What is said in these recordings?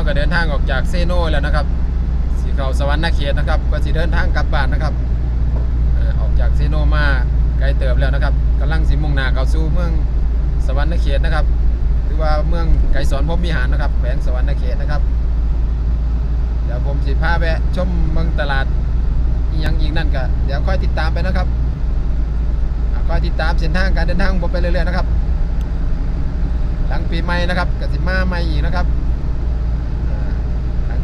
เขาก็เดินทางออกจากเซโนแล้วนะครับสีเขาสวรรค์นาเขตนะครับ ก็สิเดินทางกลับบ้านนะครับออกจากเซโนมาไกลเติบแล้วนะครับกำลังสิมุ่งหน้าเข้าสู่เมืองสวรรค์นาเขตนะครับหรือว่าเมืองไกรสอนพรมิหารนะครับแขวงสวรรค์นาเขตนะครับเดี๋ยวผมสิพาแวะชมเมืองตลาดย่างอีกนั่นก็เดี๋ยวค่อยติดตามไปนะครับค่อยติดตามเส้นทางการเดินทางผมไปเรื่อยๆนะครับ หลังปีใหม่นะครับกสิมาใหม่อีกนะครับ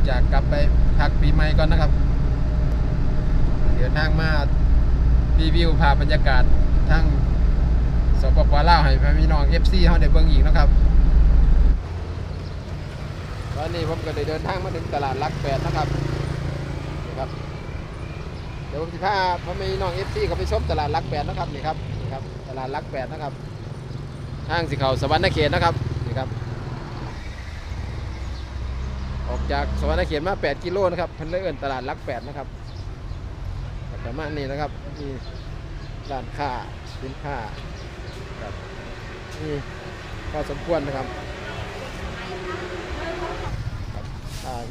หลังจากกลับไปพักปีใหม่ก่อนนะครับ เดินทางมารีวิวภาพบรรยากาศทั้งสปปลาวให้พี่น้อง FC เฮาได้เบิ่งอีกนะครับตอนนี้ผมก็ได้เดินทางมาถึงตลาดลักแปดนะครับนี่ครับ เดี๋ยวผมจะพาพ่อแม่พี่น้อง FC เขาไปชมตลาดลักแปดนะครับนี่ครับนี่ครับ ตลาดลักแปดนะครับทางสิเขาสวรรค์เขตนะครับนี่ครับ ออก จากสวรรค์เขตมา 8 กิโลนะครับเพันเลยเอินตลาดลักแปดนะครับก็ประมาณนี้นะครับมีร้านค้าสินค้าครับนี่พอสมควรนะครับ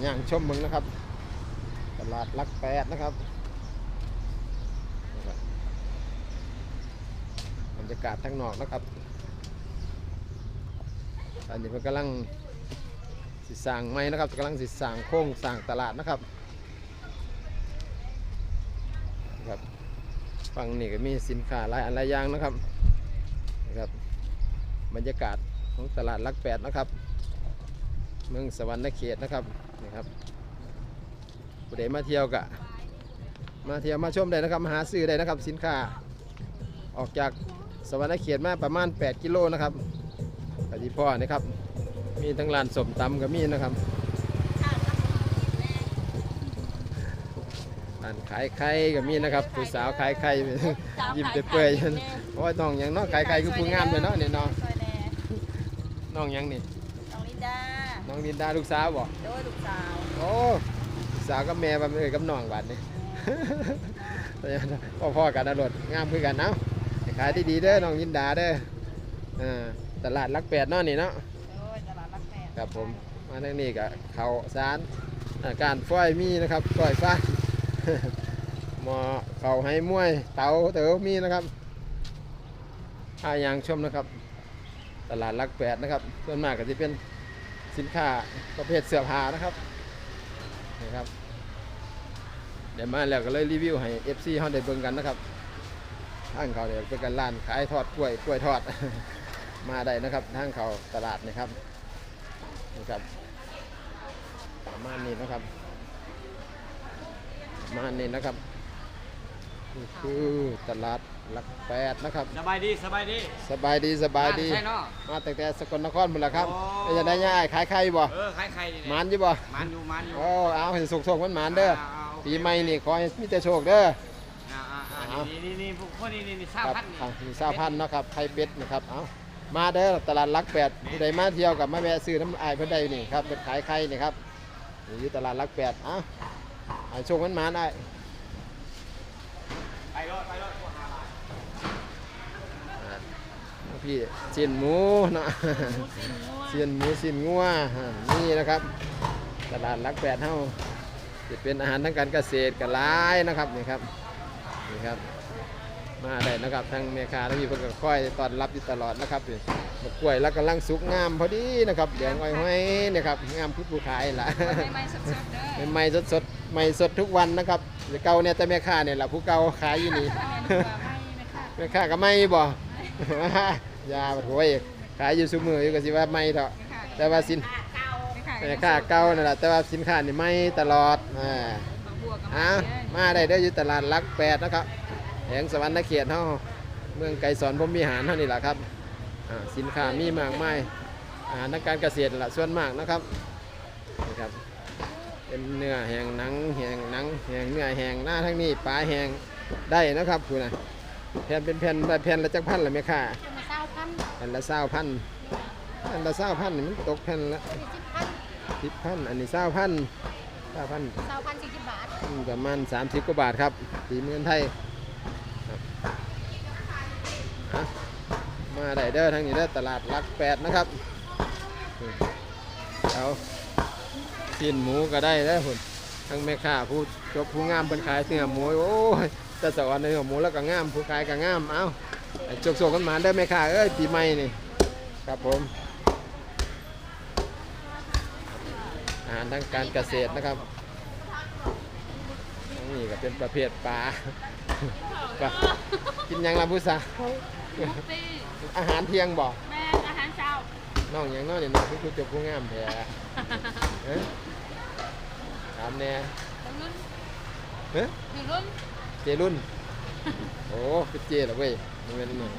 อย่างชมเมึงนะครับ ตลาดลักแปดนะครับบรรยากาศทั้งนอกนะครับตอนนี้มันกำลัง สิสร้างไม้นะครับกำลังสิสร้างโค้งสร้างตลาดนะครับนะครับฝั่งนี้ก็มีสินค้าหลายอันหลายอย่างนะครับนะครับ บรรยากาศของตลาดลักแปดนะครับ เมืองสวรรค์เขตนะครับนี่ครับผู้ใดมาเที่ยวกะมาเที่ยวมาชมได้นะครับมาหาซื้อได้นะครับ สินค้าออกจากสวรรค์เขตมาประมาณ 8 กิโลนะครับปฏิพ่อนะครับ มีทั้งร้านสมตำก็มีนะครับร้านขายไข่ก็มีนะครับผู้สาวขายไข่ยิ้มเปื่อยๆโอ้ยน้องหยังเน้องขายไข่คือผู้งามเลยเนาะนี่น้องซอยแลน้องหยังนี่น้องลินดาน้องดินดาลูกสาวบ่โดยลูกสาวโอ้ลูกสาวกับแม่บัเอ่ยกับน้องบัดนี่พ่อพ่อๆกันนะรถงามคือกันเนาะขายดีๆเด้อน้องยินดาเด้ออ่าตลาดรักแปดเนาะนี่เนาะ ครับผมมาทางนี้ก็เขาสารการฝ้อยมีนะครับฝ้อยฟ้าหมอเขาให้มวยเตาเต๋อมีนะครับอายางชมนะครับ ตลาดรักแปดนะครับส่วนมากก็จะเป็นสินค้าประเภทเสื้อผ้านะครับนี่ครับเดี๋ยวมาแล้วก็เลยรีวิวให้ FC เขาได้เบิ่งกันนะครับทางเขาเดี๋ยวเป็นกันร้านขายทอดกล้วยกล้วยทอด มาได้นะครับทางเขาตลาดนะครับ นี่ครับประมาณนี้นะครับประมาณนี้นะครับนี่คือตลาดหลักแปดนะครับ สบายดีสบายดี สบายดีสบายดี ใช่เนาะ มาตั้งแต่สกลนครหมดแล้วครับโอ้เป็นจะได้ง่ายขายไข่บ่เออขายไข่นี่แหละหมันอยู่บ่มันอยู่มันอยู่ โอ้เอาให้สุกๆมันหมานเด้อเาๆปีใหม่นี่ขอให้มีแต่โชคเด้อ อ่าอ่าอ่าเอานี่นี่นี่พวกคนนี้นี่นี่เศร้าครับพันนี่ อะมีเศร้าพันเนาะครับไข่เป็ดนะครับ เอา มาเด้อตลาดหลักแปดผู้ใดมาเที่ยวกับมาแวะซื้อน้ำอายเพิ่นใดนี่ครับเป็นขายไข่นี่ครับนี่อยู่ตลาดหลักแปดเอ้าให้โชคมันหมานได้ไปรถไปรถพวกหาบาทอ่าพี่เสียนหมูเนาะเสียนหมูเสียนงัวอ่านี่นะครับ ตลาดหลักแปดเฮาจะเป็นอาหารทางการเกษตรกันหลายนะครับนี่ครับนี่ครับ มาได้นะครับทางเมคาทั้งมีเพิ่นก็คอยต้อนรับอยู่ตลอดนะครับนี่มะกล้วยแล้วกำลังสุกงามพอดีนะครับเหลืองอ้อยห้อยนะครับงามคือผู้ขายล่ะไม่ไม่สดๆเด้อใหม่ๆสดๆใหม่สดทุกวันนะครับเดี๋ยวเก่าเนี่ยแต่แม่ค้าเนี่ยแหละผู้เก่าขายอยู่นี่แม่นกว่าไม่นะคะแม่ค้าก็ไม่บ่ยาโอ้ยขายอยู่ซุมืออยู่ก็สิว่าไม่เถอะแต่ว่าสินเก่าไม่ขายแม่ค้าเก่านั่นแหละแต่ว่าสินค้านี่ไม่ตลอดอ่าบวกกับอ้าวมาได้เด้ออยู่ตลาดหลักแปดนะครับ แห่งสวรรค์เขตเฮาเมืองไก่สอนพรหมวิหารเท่านี้แหละครับอ่าสินค้ามีมากมายอาหารทางการเกษตรนั่นละส่วนมากนะครับนี่ครับเป็นเนื้อแห้งหนังแห้งหนังแห้งเนื้อแห้งหน้าทั้งนี้ปลาแห้งได้นะครับคุณนะแผ่นเป็นแผ่นแบบแผ่นละจักพันละไหมค่ะมาเศร้าพันแผ่นละเศร้าพันแผ่นละเศร้าพันนี่มันตกแผ่นละสี่สิบพันสิบพันอันนี้เศร้าพันเศร้าพันเศร้าพันสี่สิบบาทอืมประมาณสามสิบกว่าบาทครับตีเมือนไทยครับอะ มาได้เด้อทางนี้เด้อตลาดหลักแปดนะครับเอาสิ้นหมูก็ได้แล้วพุ่นทั้งแม่ค้าผู้จบผู้งามเป็นขายเนื้อหมูโอ้ยแต่สวรรค์เนื้อหมูแล้วก็งามผู้ขายก็งามเอาไอ้จกโซกันมาได้แม่ค้าเอ้ยปีใหม่นี่ครับผมอาหารทางการเกษตรนะครับนี่ก็เป็นประเภทปลาปลากินยังล่ะผู้สา วตีอาหารเที่ยงบอกแม่อาหารเช้าน้องหยังน้องเนี่ยน้องคือจบผู้งามแท้เอ้ยถามแน่ถึงรุ่นเฮ้ยถึงรุ่นเจรุ่น โอ้เป็นเจเหรอเว้ยมันเป็นนี่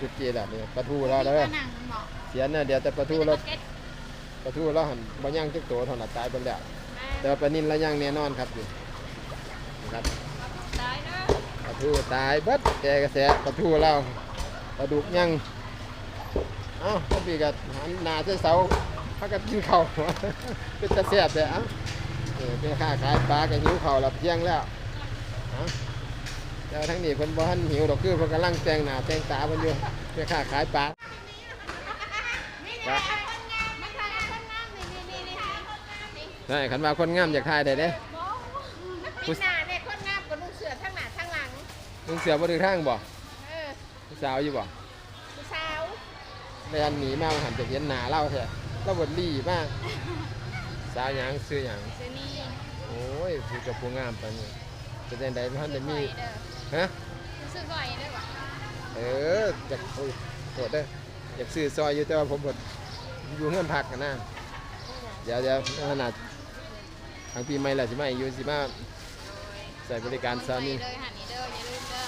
เป็นเจแบบนี้ปลาทูเราเด้อหนังเหมาะเสียเนี่ยเดี๋ยวแต่ปลาทูเราเก็ตปลาทูเราหันบ่ย่างจักโตเท่านั้นตายไปแล้วแม่แต่ว่าปลานินเราย่างแน่นอนครับอยู่นะครับได้เด้อปลาทูตายเบิดแกกระแสปลาทูเรา ปลาดุกย่างเอ้าพอปีกับหันหน้าใส่เสาพักกันกินข้าวเป็นตะแซ่บแต่เอ้าเออเป็นค่าขายปลากับหิวข้าวหลับเที่ยงแล้วเอ้าแต่ว่าทั้งนี้เพิ่นบ่ทันหิวดอกคือเพิ่นกำลังแต่งหน้าแต่งตาเพิ่นอยู่แม่ค้าขายปลาใช่คันว่าคนงามอยากถ่ายได้เด้ปีหน้าเนี่ยคนงามกว่าลูกเสือทั้งหน้าทั้งหลังลุงเสือบ่ถึงทางบ่เออผู้ สาวอยู่บ่ผู้สาวแม่นหนีมาหันจะเห็นหน้าเราแท้เราบ่รีมาก สาวหยังชื่อหยังเซนี่โอ้ยผู้กับผู้งามปานนี้จะได้ใดบ่ทันได้มีเด้อฮะรู้สึกบ่อยเด้อวะเอออยากโอ้ยโทษเด้ออยากซื้อซอยอยู่แต่ว่าผมบ่อยู่เฮือนพักกันนะเดี๋ยวเดี๋ยวขนาดทางปีใหม่แล้วสิมาอยู่สิมาใส่บริการสามีเลยหันนี้เด้ออย่าลืมเด้อ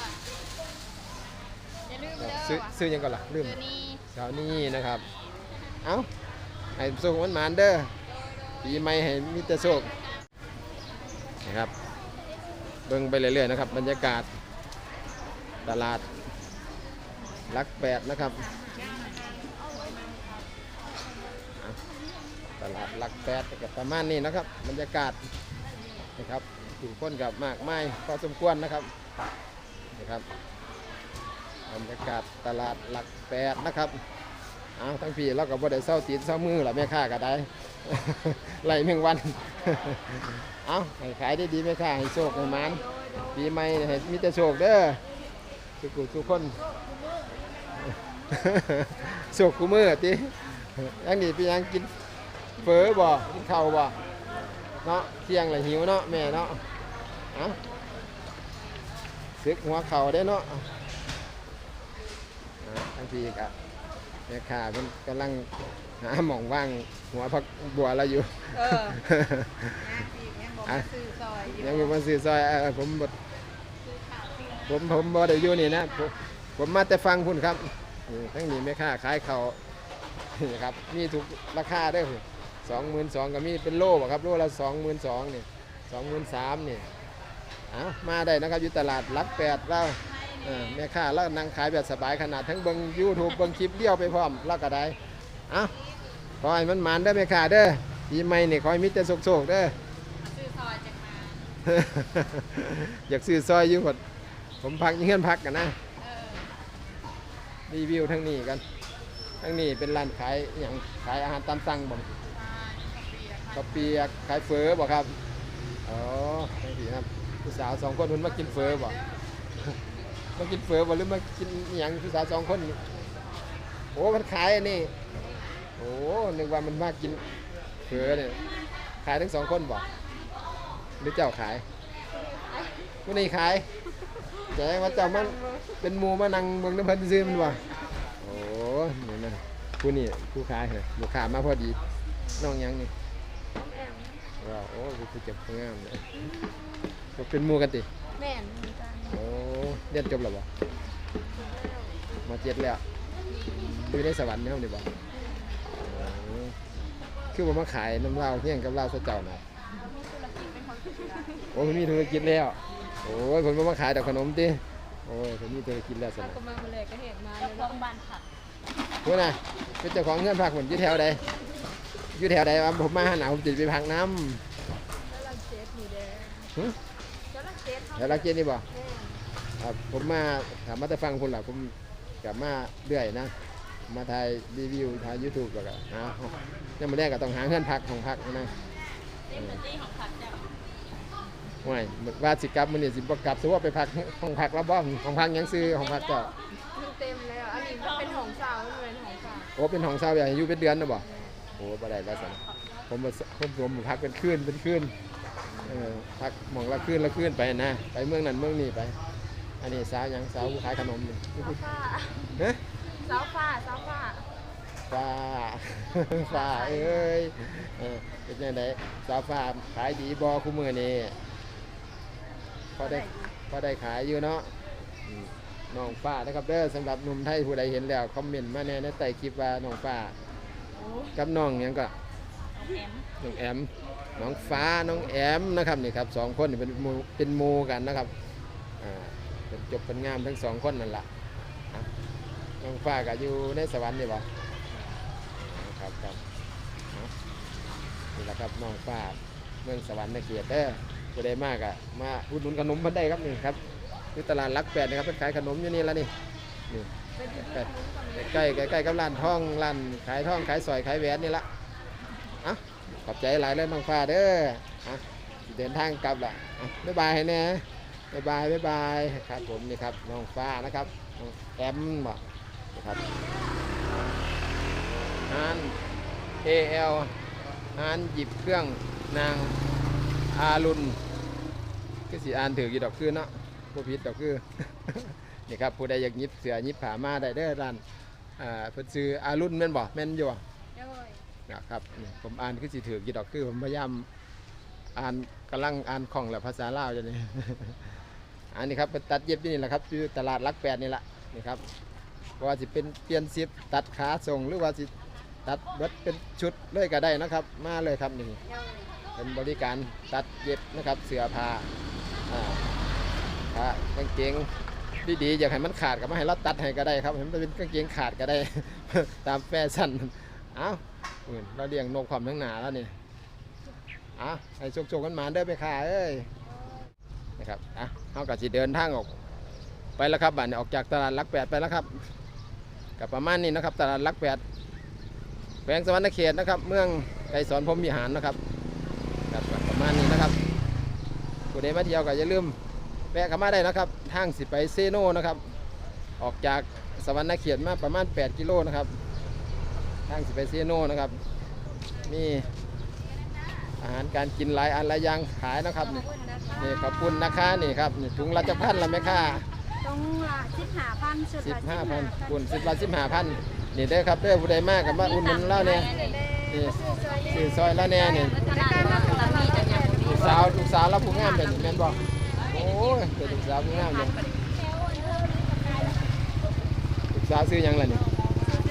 อย่าลืมเด้อ ซื้อว่ะซื้อหยังก่อนล่ะลืมเดี๋ยวนี้สาวนี่นะครับ เอ้าให้โชคมันหมานเด้อปีใหม่ให้มีแต่โชคนะครับ เบิ่งไปเรื่อยๆนะครับ บรรยากาศ ตลาดลักแปดนะครับอะตลาดลักแปดก็ประมาณนี้นะครับ บรรยากาศนะครับผู้คนกับมากไม้พอสมควรนะครับนะครับ บรรยากาศตลาดหลักแปดนะครับเอาทั้งพี่เราก็บ่ได้เศร้าตีนเศร้ามือหรอแม่ค้าก็ได้ไล่เมืองวันเอาให้ขายได้ดีแม่ค้าให้โชคให้มันปีใหม่ให้มีแต่โชคเด้อทุกผู้ทุกคนโชคกูมือติยังนี่พี่ยังกินเฟอบ่กินข้าวบ่เนาะเที่ยงเลยหิวเนาะแม่เนาะเอาซึกหัวเข่าได้เนาะาทั้งทีกับแม่ค้าเพิ่นกำลังหาหม่องว่างหัวพักบัวเราอยู่ เออยังบอกอะว่าซื้อซอยอยู่ยังอยู่มาซื้อซอยเออผมบ่ผมผมบ่ได้อยู่นี่นะผมผมมาแต่ฟังพุ่นครับนี่ทั้งนี้แม่ค้าขายเขาวนี่ครับมีทุกราคาเด้อสองหมื่นสองก็มีเป็นโลบ่ครับโลละสองหมื่นสองนี่สองหมื่นสามนี่เอามาได้นะครับอยู่ตลาดรักแปดเรา เออแม่ค้าแล้วนั่งขายแบบสบายขนาดทั้งเบิ่งยูทูบเบิ่งคลิปเดียวไปพร้อมแล้วก็ได้เอ้าขอให้มันหมันเด้อแม่ค้าเด้อปีใหม่นี่ขอให้มีแต่โชคๆเด้อ ซื้อซอยจากมา อยากซื้อซอยอยู่หมดผมพักอยังเงื่อนพักกันนะ เออรีวิวทั้งนี้กันทั้งนี้เป็นร้านขายอหย่างขายอาหารตามสั่งบ่มาข้าวเปียกข้าวเปียกขายเฟอบ่ครับ อ๋อทั้งนี้ครับผู้สาวสองคนมันมากินเฟอบ่ มากินเฟอบ่หรือมากินอหย่างผู้สาวสองคนนี่โอ้มันขายอันนี้โอ้นึกว่ามันมากินเฟอเนี่ยขายทั้งสองคนบ่หรือเจ้าขายผู้นี้ขายแจ้งว่าเจ้ามันเป็นหมูมานั่งเบิ่งน้ำเพันซื้อมันบ่โอ้นี่มันผู้นี่ผู้ขายเหรอลูกค้ามาพอดีน้องหยังนี่ว้าวโอ้ผู้เจ็บผู้งามเลยก็เป็นหมูกันติ แม่น เรียนจบแล้วบ่มาเจ็ดแล้วอยู่ในสวรรค์เนี่ยนี่บ่โอ้คือว่ามาขายน้ำเหล้าเที่ยงกับเหล้าสะเจ้าน่ะโอ้มันมีธุรกิจแล้ว โอ้ยผมบ่มาขายแต่ขนมติโอ้ยผมมีธุรกิจแล้วสิเขานะก็มาเลยก็เห็นมาเลยโรงพยาบาลผักพูดนะเป็นเจ้าของเงื่อนพักผมอยู่แถวใดอยู่แถวใดวะผมมาหาหนาวผมจะไปพักน้แล้วเราเจ็ดมีแดงำหึแล้วเราเจ็ดแถวรักเกียรตินี่บ่แม่น ครับผมมาถามมาแต่ฟังคุณล่ะผมกลับมาเรื่อยนะ มาถ่ายรีวิวถ่ายยูทูบแล้วก็หายังไม่ได้ก็ต้องหาเงื่อนพักของพักนะเต็มที่ของผัดเจ้าห่วยว่าสิกลับมื้อนี้สิบ่กลับสิว่าไปพักห้องพักแล้วบ่ห้องพักหยังซื้อห้องพักเจ้ามันเต็มแล้วอันนี้มันเป็นของสาวมันเป็นของสาวโอ้เป็นห้องเช่าใหญ่อยู่เป็นเดือนนะบ่โอ้บ่ได้แล้วสั่นผมมาผมผมพักเป็นคืนเป็นคืนเออพักหมองละคืนละคืนไปนะ ไปเมืองนั้นเมืองนี้ไป อันนี้สาวหยังสาวผู้ขายขนมนี่ฟ้าเฮ้ยสาวฟ้าสาวฟ้าฟ้า ฟ้าเอ้ยเออเป็นยังไงสาวฟ้าขายดีบ่คู่มือนี่พอได้พอได้ขายอยู่เนาะอืมน้องฟ้านะครับเด้อสำหรับหนุ่มไทยผู้ใดเห็นแล้วคอมเมนต์มาแน่ในใต้คลิปว่าน้องฟ้าโอ้กับน้องหยังก็ น้องแอมน้องแอม น้องฟ้า น้องแอมนะครับนี่ครับสองคนนี่เป็นหมูเป็นหมูกันนะครับอ่าเป็น จบเป็นงามทั้งสองคนนั่นแหละ่ะน้องฟ้าก็อยู่ในสวรรค์นี่บ่ครับครับเอานี่แหละครับน้องฟ้าเมืองสวรรค์ในเกียรติเด้อผู้ใดมากอะมาอุดหนุนขนมเพันได้ครับนี่ครับที่ตลาดรักแปดนะครับเป็นขายขนมอยู่นี่แล้วนี่นี่ใกล้ใกล้ใกล้ใกล้กับร้านทองร้านขายทองขายสอยขายแหวนนี่ละอะขอบใจหลายเลยน้องฟ้าเด้ออะเดินทางกลับละ่ะบ๊ายบายให้แน่ บ๊ายบายบ๊ายบายครับผมนี่ครับน้องฟ้านะครับน้องแอมบอกนะครับฮาน AL ฮานหยิบเครื่องนางอารุณก็สิอ่านถือกี่ดอกคือเนาะผู้ผิดดอกคือนี่ครับผู้ใดอยากหยิบเสือหยิบผามาได้เด้อร้านอ่าเพิ่นซื้ออารุณแม่นบ่แม่นอยู่บ่โดยนะครับนี่ผมอ่านคือสิถือกี่ดอกคือผมพยายามอ่านกำลังอ่านคล่องแหละภาษาลาวจะนี่ อันนี้ครับเป็นตัดเย็บที่นี่แหละครับอยู่ตลาดรักแปดนี่แหละนี่ครับว่าสิเป็นเปลี่ยนซิปตัดขาส่งหรือว่าสิตัดเบิดเป็นชุดเลยก็ได้นะครับ มาเลยครับนี่เป็นบริการตัดเย็บนะครับเสื้อผ้าผ้ากางเกงดีๆอยากให้มันขาดก็มาให้เราตัดให้ก็ได้ครับให้มันเป็นกางเกงขาดก็ได้ ตามแฟชั่นเอ้าเราเลี้ยงนกความทั้งหนาแล้วนี่อ้าให้โชคๆกันมาเด้ไปค่ะเอ้ย นะครับอะเขาก็สิเดินทางออกไปแล้วครับบ้านออกจากตลาดลักแปดไปแล้วครับกับประมาณนี้นะครับ ตลาดลักแปดแขวงสวรรณเขตนะครับ เมืองไกรสอนพรมวิหารนะครับครับประมาณนี้นะครับผู้ใดมาเที่ยวก็อย่าลืมแวะเข้ามาได้นะครับทางสิไปเซโนนะครับ ออกจากสวรรณเขตมาประมาณ 8 กิโลนะครับทางสิไปเซโนนะครับ มี อาหารการกินหลายอันหลายอย่างขายนะครับนี่นี่ขอบคุณนะคะนี่ครับนี่ถุงละจะพันละไหมค่ะต้องละสิบห้าพันสุดสิบละห้าพันคุณสิบละสิบห้าพันนี่เด้อครับเด้อผู้ใดมากกับมาอุ่นนุนเล่าเนี่ยนี่ซื้อซอยละแน่เนี่ยแล้วการมาของเรามีแต่ยังลูกสาวลูกสาวเราผู้งามเป็นแม่นบอกโอ้ยเป็นลูกสาวผู้งามเลยลูกสาวซื้อหยังล่ะนี่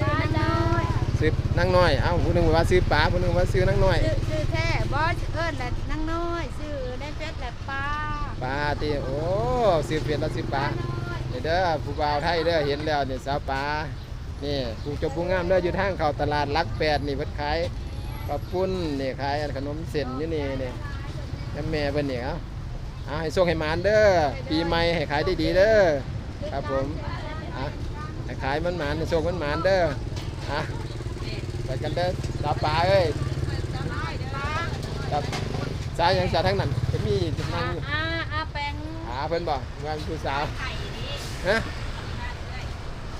ซื้อน้อยซื้อนั่งน้อย เอ้าผู้หนึงว่าซื้อป๋าผู้หนึงว่าซื้อนั่งน้อย ซื้อซื้อแท้ บอสเอิ้นแหละนั่งน้อยซื้อได้เฟสแหละป้าป๋าตีโอ้ซื้อเปลี่ยนแล้วซื้อป๋านี่เด้อผู้บ่าวไทยเด้อเห็นแล้วนี่สาวป๋านี่ผู้จบผู้งามเด้ออยู่ทางเข้าตลาดรักแปดนี่เพิ่นขายข้าปุ้นนี่ขายขนมเส้นยี่นี่นี่แม่แม่เพิ่นนี่เอ้าเอาให้โชคให้หมานเด้อปีใหม่ให้ขายได้ดีเด้อครับผมอะให้ขายมันหมานให้โชคมันหมานเด้ออะไปกันเด้อสาวป๋าเอ้ย สายหยังสายทั้งนั้นจะมีจะนั่งอยู่อาอาแปงหาเพิ่นบ่ว่าเป็นผู้สาวไข่นี่ฮะ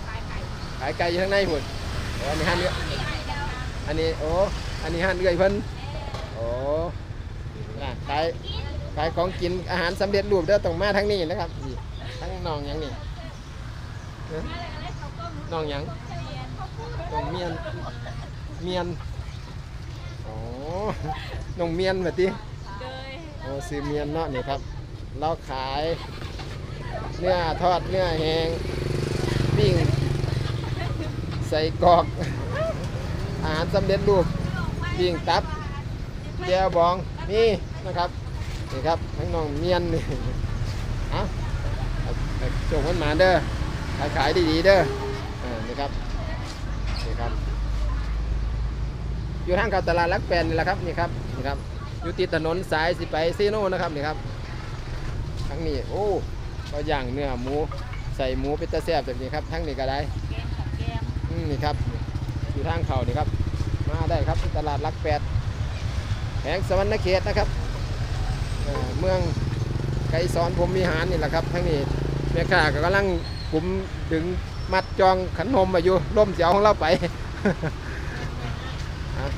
ขายไข่ขายไก่อยู่ข้างในพุ่นโอ้อันนี้ห้านเอื้อยอันนี้โอ้อันนี้ห้านเอื้อยเพิ่นโอ้น่ะขายขายของกินอาหารสำเร็จรูปเด้อต้องมาทั้งนี้นะครับนี่ทั้งน้องหยังนี่ฮะน้องหยังน้องเมียนเมียนโอ้น้องเมียนแบบนี้เลย โอซื้อเมียนเนาะนี่ครับ เราขายเนื้อทอดเนื้อแห้งปิ้งใส่กรอก อาหารสำเร็จรูปปิ้งตับแก้วบองนี่นะครับนี่ครับทั้งน้องเมียนนี่เอาเอาส่งคนมาเด้อขายขายดีๆเด้ออนี่ครับนี่ครับ อยู่ทางกับตลาดลักแปนนี่แหละครับนี่ครับนี่ครับ อยู่ติดถนนสายสิไปซีโน่นะครับนี่ครับทั้งนี้โอ้ก็ย่างเนื้อหมูใส่หมูเป็นตะแซ่บแบบนี้ครับทั้งนี้ก็ได้อืมนี่ครับอยู่ทางเขานี่ครับ มาได้ครับที่ตลาดลักแปดแขวงสวรรณเขตนะครับเมืองไกรสอนผมมีหารนี่แหละครับทั้งนี้แม่ค้าก็กำลังกลุ่มดึงมัดจองขนมมาอยู่ร่มเสียวของเราไป อะครับ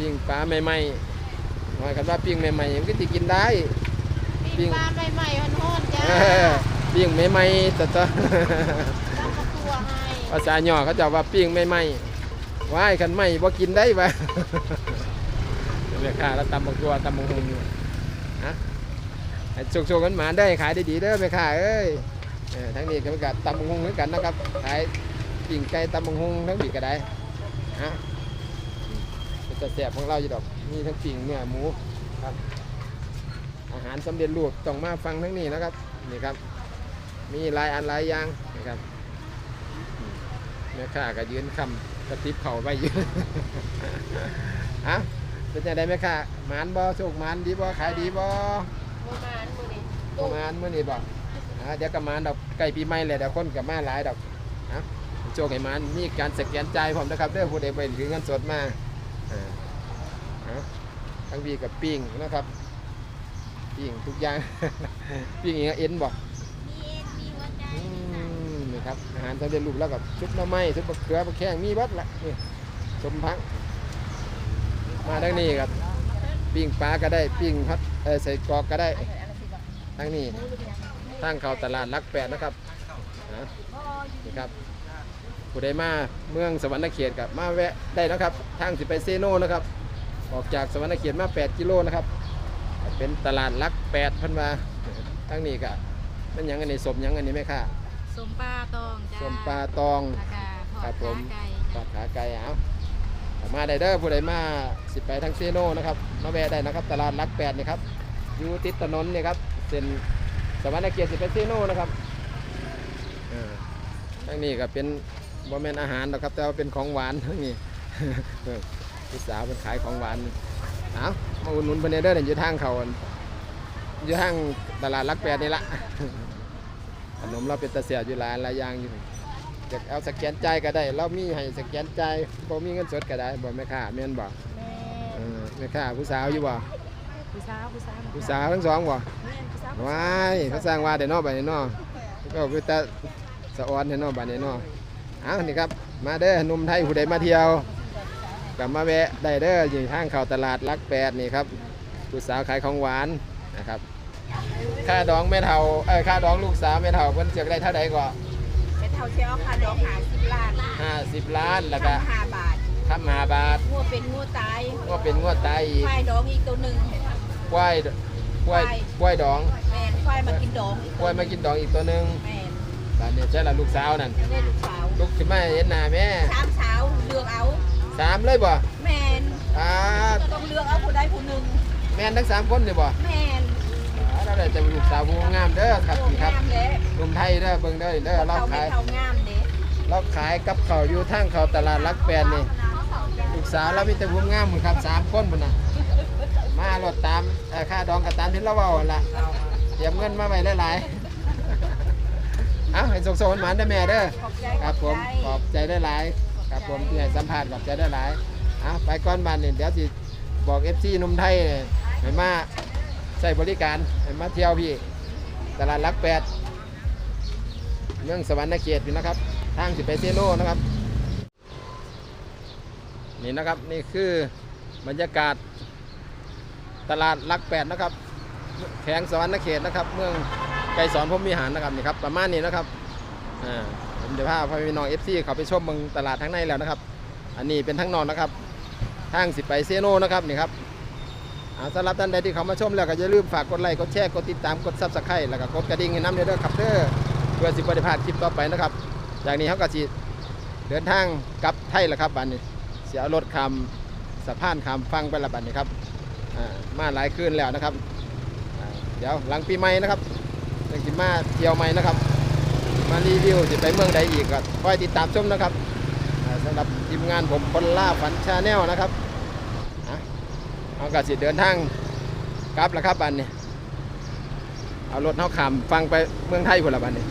ปิ้งปลาใหม่ๆหน่อยกันว่าปิ้งใหม่ๆมันก็จะกินได้ปิ้งปลาใหม่ๆฮ้อนๆจ้าเออปิ้งใหม่ๆแต่ตจะ้องมาตัวให้ภาษาหย่อเขาจะว่าปิ้งใหม่ๆว่ายคันไม่บ่กินได้ปะแม่ค้าแล้วตำบักตัวตำบักฮงอยู่ฮะให้สุกๆกันหมาได้ขายได้ดีเด้อแม่ค้าเอ้ยเออทั้งนี้ก็กับตำบักฮงเหมือนกันนะครับขายปิ้งไก่ตำบักฮงทั้งปีก็ได้ฮะเป็น แต่แสบของเราอยู่ดอก มีทั้งปิ้งเนื้อหมูครับ อาหารสำเร็จรูปต้องมาฟังทั้งนี้นะครับ นี่ครับ มีหลายอันหลายอย่างนะครับอืมแม่ค้าก็ยืนคำกระติบเข่าไปยืนอะเป็นยังไงแม่ค้าหมานบ่โชคหมานดีบ่ขายดีบ่โบราณมื้อนี้ประมาณมื้อนี้บ่อ่าเดี๋ยวก็หมานดอกใกล้ปีใหม่เลยเดี๋ยวคนก็มาหลายดอกอะโชคให้หมานมีการสแกนจ่ายพร้อมนะครับเด้อผู้ใดไปถือเงินสดมาอ่าเอา ทั้งบีกับปิ้งนะครับ ปิ้งทุกอย่าง ปิ้งอีกเอ็นบอืมนี่ครับอาหารสำเร็จรูปแล้วกับชุบน้ำไม้ชุบมะเขือมะแข้งมีบัดละนี่สมพังมาทางนี้ครับ ปิ้งปลาก็ได้ปิ้งพัดใส่กอกก็ได้ทางนี้ทางเขาตลาดรักแปดนะครับนี่ครับ ผู้ใดมาเมืองสวรรณเขตกับมาแวะได้นะครับ ทางสิไปเซโนนะครับ ออกจากสวรรณเขตมา 8 กิโลนะครับ เป็นตลาดรักแปดพันมาทางนี้ก็เป็นหยังอันนี้สมหยังอันนี้ไหมค่ะสมปลาตองจ้าส้มปลาตองแล้วก็ทอครัดบผมขาไก่ทอดขาไก่เอาเอามาได้เด้อผู้ใดมาสิไปทางเซโนนะครับมาแวะได้นะครับ ตลาดรักแปดนี่ครับอยู่ติดถนนเนี่ยครับเส้นสวรรณเขตสิไปเซโนนะครับอ่าทางนี้ก็เป็น บ่แม่นอาหารนะครับ แต่ว่าเป็นของหวานทั้งนี้พี่สาวเป็นขายของหวานเอามาอุดหนุนเพิ่นเด้อเนี่ยอยู่ทางเขาอั่นอยู่ทางตลาดรักแปดนี่ละขนมเราเป็นตะเสียอยู่หลายหลายอย่างอยู่จะเอาสแกนจ่ายก็ได้ เรามีให้สแกนจ่ายบ่มีเงินสดก็ได้บ่แม่ค้าแม่นบ่เออแม่ค้าผู้สาวอยู่บ่ผู้สาวผู้สาวผู้สาวทั้งสองบ่แม่นผู้สาวว้ายเขาสร้างว่าได้เนาะบัดนี้เนาะก็เป็นตาสะออนได้เนาะบัดนี้เนาะเอานี่ครับ มาเด้อหนุ่มไทยผู้ใดมาเที่ยวกลับมาแวะได้เด้ออยู่ทางเข้าตลาดรักแปดนี่ครับผู้สาวขายของหวานนะครับ ค่าดองแม่เฒ่าเอ้ยค่าดองลูกสาวแม่เฒ่าเพิ่นเสียได้เท่าใดก็เป็นเท่าเชียวค่ะดอกหาสิบล้าน50ล้านแล้วก็ห้าบาทคำหาบาทงัวเป็นงัวตายก็เป็นงวดตายอีกควายดองอีกตัวหนึ่งกล้วยกล้วยกล้วยดองแม่นควายมากินดองอีกกล้วยมากินดองอีกตัวหนึงแม่นบาดนี้ใช่ละลูกสาวนั่นได้ลูกสาว ลุกขึ้นมาเห็นหน้าแม่สามสาวเลือกเอาสามเลยบ่แม่นอ่าต้องเลือกเอาผู้ใดผู้หนึ่งแม่นทั้งสามคนเลยบ่แม่นอ่าเราได้จะเป็นลูกสาวผู้งามเด้อครับโอ้นี่ครับงามแล้วหนุ่มไทยเด้อเบิ่งเด้อเด้อเราเท่าไม่ขายเท่างามเด้เราขายกับข้าวอยู่ทางเขาตลาดรักแปดนี่ลูกสาวเรามีแต่ผู้งามหมดครับสามคนพุ่นน่ะมารถตามเอ่อค่าดองกับตามที่เราเว้าหั่นล่ะเตรียมเงินมาไว้หลายๆ เอาให้ส่งส่งหมานได้อแม่เด้อขอบใจครับผมขอบใจได้หลายๆครับผมที่ให้สัมภาษณ์ขอบใจได้หลายเอาไปก่อนบ้านนี่เดี๋ยวสิบอกเอฟซีนุ่มไทยเนี่ยให้มาใช้บริการให้มาเที่ยวพี่ ตลาดรักแปดเมืองสวรรณเขตนี่นะครับ ทางสิไปเซโนนะครับ นี่นะครับนี่คือบรรยากาศตลาดรักแปดนะครับ แข้งสวรรณเขตนะครับ เมือง ไกรสอนพมวิหารนะครับนี่ครับประมาณนี้นะครับอ่าผมจะพาพี่น้องเอฟซีเขาไปชมเมืองตลาดทั้งในแล้วนะครับ อันนี้เป็นทั้งนอนนะครับทางสิไปเซโนนะครับนี่ครับสำหรับท่านใดที่เขามาชมแล้วก็อย่าลืมฝากกดไลค์กดแชร์กดติดตามกดซับสไครต์แล้วก็กดกระดิ่งให้น้ำเด้อครับเด้อเพื่อสิบริพาดคลิปต่อไปนะครับจากนี้เขาก็สิเดินทางกลับไทยแล้วครับบัดนี้เสียรถคำสะพานคำฟังไปละบัดนี้ครับอ่ามาหลายคืนแล้วนะครับเดี๋ยวหลังปีใหม่นะครับ จะกิมาเที่ยวใหม่นะครับ มารีวิวจะไปเมืองใดอีกก็คอยติดตามชมนะครับอ่าสำหรับทีมงานผมคนล่าฝันชาแนลนะครับอะเอากระสิเดินทางกลับแล้วครับบันนี้เอารถเท้าขามฟังไปเมืองไทยคนละบันนี้